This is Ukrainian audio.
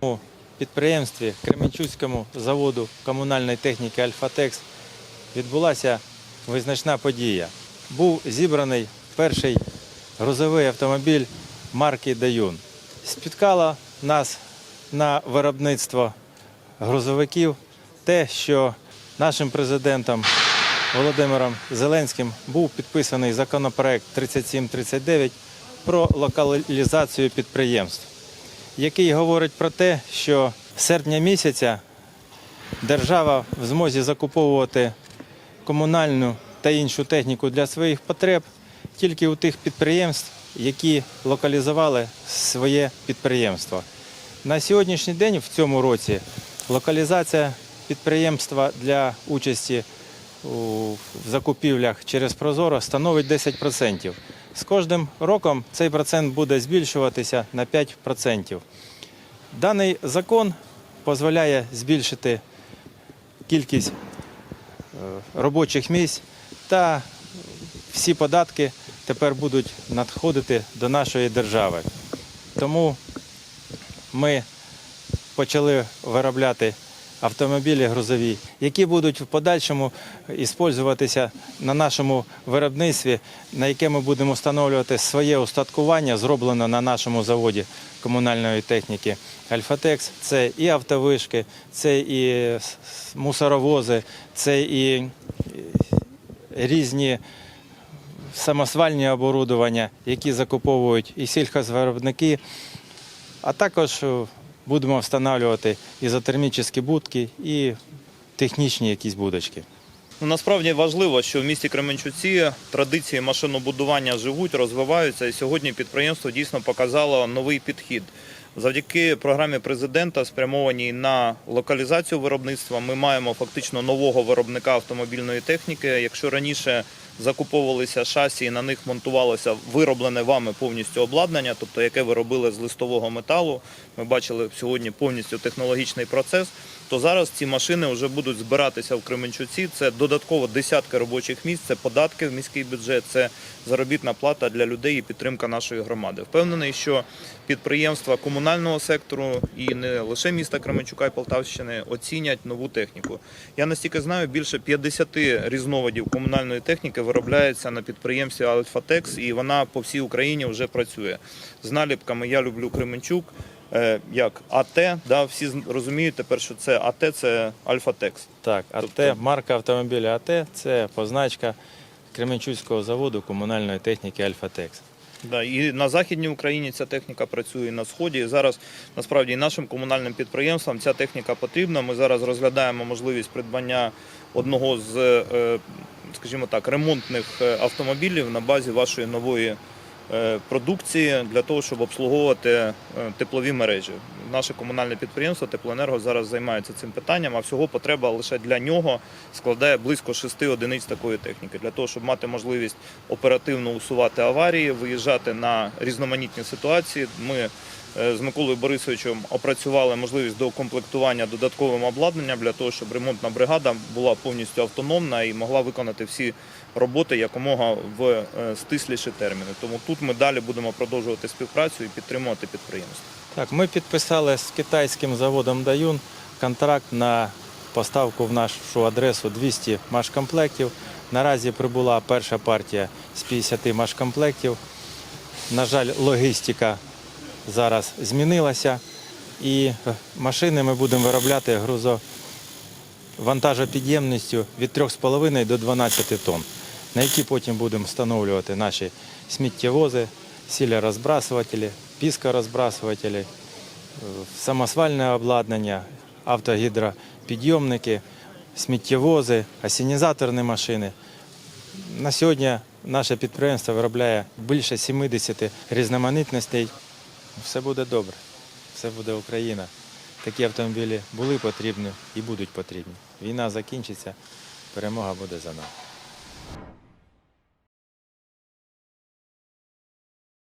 У підприємстві Кременчуцькому заводу комунальної техніки Альфатекс відбулася визначна подія. Був зібраний перший грузовий автомобіль марки Даюн. Спіткало нас на виробництво грузовиків те, що нашим президентом Володимиром Зеленським був підписаний законопроект 3739 про локалізацію підприємств який говорить про те, що з серпня місяця держава в змозі закуповувати комунальну та іншу техніку для своїх потреб тільки у тих підприємств, які локалізували своє підприємство. На сьогоднішній день в цьому році локалізація підприємства для участі у закупівлях через Прозоро становить 10%. З кожним роком цей процент буде збільшуватися на 5%. Даний закон дозволяє збільшити кількість е, робочих місць та всі податки тепер будуть надходити до нашої держави. Тому ми почали виробляти автомобілі грузові, які будуть в подальшому використовуватися на нашому виробництві, на яке ми будемо встановлювати своє устаткування, зроблене на нашому заводі комунальної техніки Альфатекс. Це і автовишки, це і мусоровози, це і різні самосвальні оборудування, які закуповують і сільхозвиробники, а також будемо встановлювати ізотермічні будки і технічні якісь будочки. Ну, насправді важливо, що в місті Кременчуці традиції машинобудування живуть, розвиваються, і сьогодні підприємство дійсно показало новий підхід. Завдяки програмі президента, спрямованій на локалізацію виробництва, ми маємо фактично нового виробника автомобільної техніки. Якщо раніше закуповувалися шасі і на них монтувалося вироблене вами повністю обладнання, тобто яке ви робили з листового металу, ми бачили сьогодні повністю технологічний процес. То зараз ці машини вже будуть збиратися в Кременчуці. Це додатково десятки робочих місць, це податки в міський бюджет, це заробітна плата для людей і підтримка нашої громади. Впевнений, що підприємства комунального сектору і не лише міста Кременчука і Полтавщини оцінять нову техніку. Я настільки знаю, більше 50 різновидів комунальної техніки виробляється на підприємстві Альфатекс, і вона по всій Україні вже працює. З наліпками Я люблю Кременчук. е, Як АТ, да, всі розуміють тепер, що це АТ це Альфатекс. Так, АТ, Тобто- марка автомобіля АТ це позначка Кременчуцького заводу комунальної техніки Альфатекс. Да, і на західній Україні ця техніка працює і на сході. І зараз насправді і нашим комунальним підприємствам ця техніка потрібна. Ми зараз розглядаємо можливість придбання одного з, е, скажімо так, ремонтних е, автомобілів на базі вашої нової е, продукції для того, щоб обслуговувати е, теплові мережі. Наше комунальне підприємство Теплоенерго зараз займається цим питанням, а всього потреба лише для нього складає близько шести одиниць такої техніки, для того, щоб мати можливість оперативно усувати аварії, виїжджати на різноманітні ситуації. Ми з Миколою Борисовичем опрацювали можливість доукомплектування додатковим обладнанням для того, щоб ремонтна бригада була повністю автономна і могла виконати всі роботи якомога в е, стисліші терміни. Тому тут ми далі будемо продовжувати співпрацю і підтримувати підприємство. Так, ми підписали з китайським заводом Даюн контракт на поставку в нашу адресу 200 машкомплектів. Наразі прибула перша партія з 50 машкомплектів. На жаль, логістика зараз змінилася, і е, машини ми будемо виробляти грузо вантажопідємністю від 3,5 до 12 тонн, на які потім будемо встановлювати наші сміттєвози, сілярозбрасувателі, піскорозбрасувателі, е, самосвальне обладнання, автогідропідйомники, сміттєвози, асінізаторні машини. На сьогодні наше підприємство виробляє більше 70 різноманітностей. Все буде добре, все буде Україна. Такі автомобілі були потрібні і будуть потрібні. Війна закінчиться, перемога буде за нами.